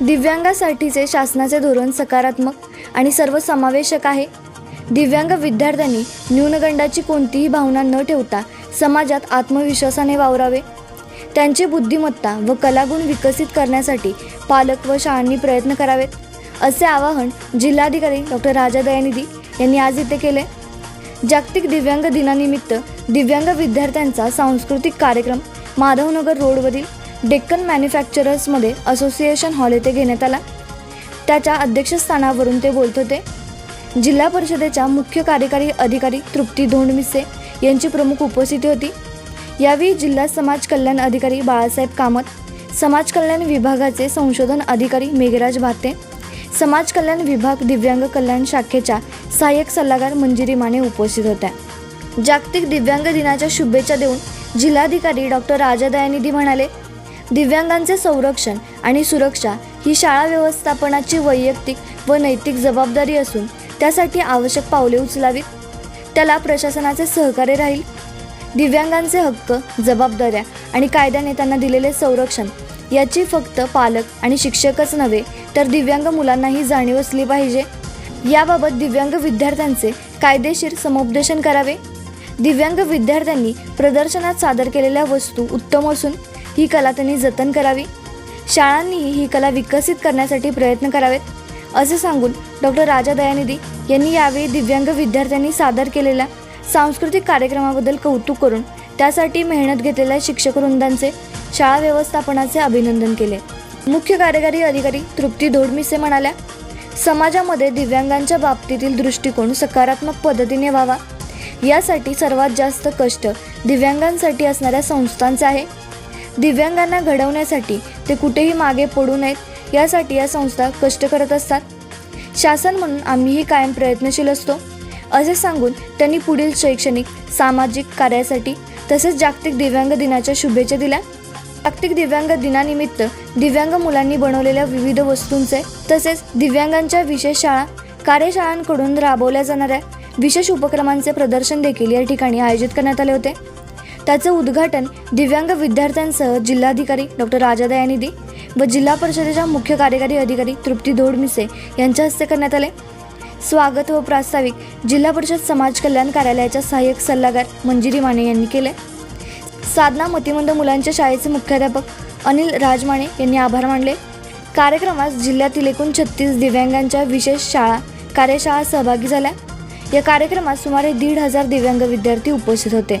दिव्यांगासाठीचे शासनाचे धोरण सकारात्मक आणि सर्वसमावेशक आहे. दिव्यांग विद्यार्थ्यांनी न्यूनगंडाची कोणतीही भावना न ठेवता समाजात आत्मविश्वासाने वावरावे. त्यांची बुद्धिमत्ता व कलागुण विकसित करण्यासाठी पालक व शाळांनी प्रयत्न करावेत. असे आवाहन जिल्हाधिकारी डॉक्टर राजा दयानिधी यांनी आज इथे केले. जागतिक दिव्यांग दिनानिमित्त दिव्यांग विद्यार्थ्यांचा सांस्कृतिक कार्यक्रम माधवनगर रोडवरील डेक्कन मॅन्युफॅक्चरर्समध्ये असोसिएशन हॉल येथे घेण्यात आला. त्याच्या अध्यक्षस्थानावरून ते बोलत होते. जिल्हा परिषदेच्या मुख्य कार्यकारी अधिकारी तृप्ती धोंडमिसे यांची प्रमुख उपस्थिती होती. यावेळी जिल्हा समाज कल्याण अधिकारी बाळासाहेब कामत समाज कल्याण विभागाचे संशोधन अधिकारी मेघराज भाते समाज कल्याण विभाग दिव्यांग कल्याण शाखेच्या सहाय्यक सल्लागार मंजिरी माने उपस्थित होत्या. जागतिक दिव्यांग दिनाच्या शुभेच्छा देऊन जिल्हाधिकारी डॉक्टर राजा दयानिधी म्हणाले दिव्यांगांचे संरक्षण आणि सुरक्षा ही शाळा व्यवस्थापनाची वैयक्तिक व नैतिक जबाबदारी असून त्यासाठी आवश्यक पावले उचलावीत. त्याला प्रशासनाचे सहकार्य राहील. दिव्यांगांचे हक्क जबाबदाऱ्या आणि कायद्याने त्यांना दिलेले संरक्षण याची फक्त पालक आणि शिक्षकच नव्हे तर दिव्यांग मुलांनाही जाणीव असली पाहिजे. याबाबत दिव्यांग विद्यार्थ्यांचे कायदेशीर समुपदेशन करावे. दिव्यांग विद्यार्थ्यांनी प्रदर्शनात सादर केलेल्या वस्तू उत्तम असून ही कला त्यांनी जतन करावी. शाळांनीही ही कला विकसित करण्यासाठी प्रयत्न करावेत. असे सांगून डॉक्टर राजा दयानिधी यांनी यावेळी दिव्यांग विद्यार्थ्यांनी सादर केलेल्या सांस्कृतिक कार्यक्रमाबद्दल कौतुक करून त्यासाठी मेहनत घेतलेल्या शिक्षकवृंदांचे शाळा व्यवस्थापनाचे अभिनंदन केले. मुख्य कार्यकारी अधिकारी तृप्ती धोडमिसे म्हणाल्या समाजामध्ये दिव्यांगांच्या बाबतीतील दृष्टिकोन सकारात्मक पद्धतीने व्हावा. यासाठी सर्वात जास्त कष्ट दिव्यांगांसाठी असणाऱ्या संस्थांचे आहे. दिव्यांगांना घडवण्यासाठी ते कुठेही मागे पडू नयेत यासाठी या संस्था कष्ट करत असतात. शासन म्हणून आम्हीही कायम प्रयत्नशील असतो. असे सांगून त्यांनी पुढील शैक्षणिक सामाजिक कार्यासाठी तसेच जागतिक दिव्यांग दिनाच्या शुभेच्छा दिल्या. जागतिक दिव्यांग दिनानिमित्त दिव्यांग मुलांनी बनवलेल्या विविध वस्तूंचे तसेच दिव्यांगांच्या विशेष शाळा कार्यशाळांकडून राबवल्या जाणाऱ्या विशेष उपक्रमांचे प्रदर्शन देखील या ठिकाणी आयोजित करण्यात आले होते. त्याचं उद्घाटन दिव्यांग विद्यार्थ्यांसह जिल्हाधिकारी डॉक्टर राजा दयानिधी व जिल्हा परिषदेच्या मुख्य कार्यकारी अधिकारी तृप्ती धोडमिसे यांच्या हस्ते करण्यात आले. स्वागत व प्रास्ताविक जिल्हा परिषद समाज कल्याण कार्यालयाच्या सहाय्यक सल्लागार मंजिरी माने यांनी केले. साधना मतिमंद मुलांच्या शाळेचे मुख्याध्यापक अनिल राजमाने यांनी आभार मानले. कार्यक्रमास जिल्ह्यातील एकूण छत्तीस दिव्यांगांच्या विशेष शाळा कार्यशाळा सहभागी झाल्या. या कार्यक्रमात सुमारे दीड हजार दिव्यांग विद्यार्थी उपस्थित होते.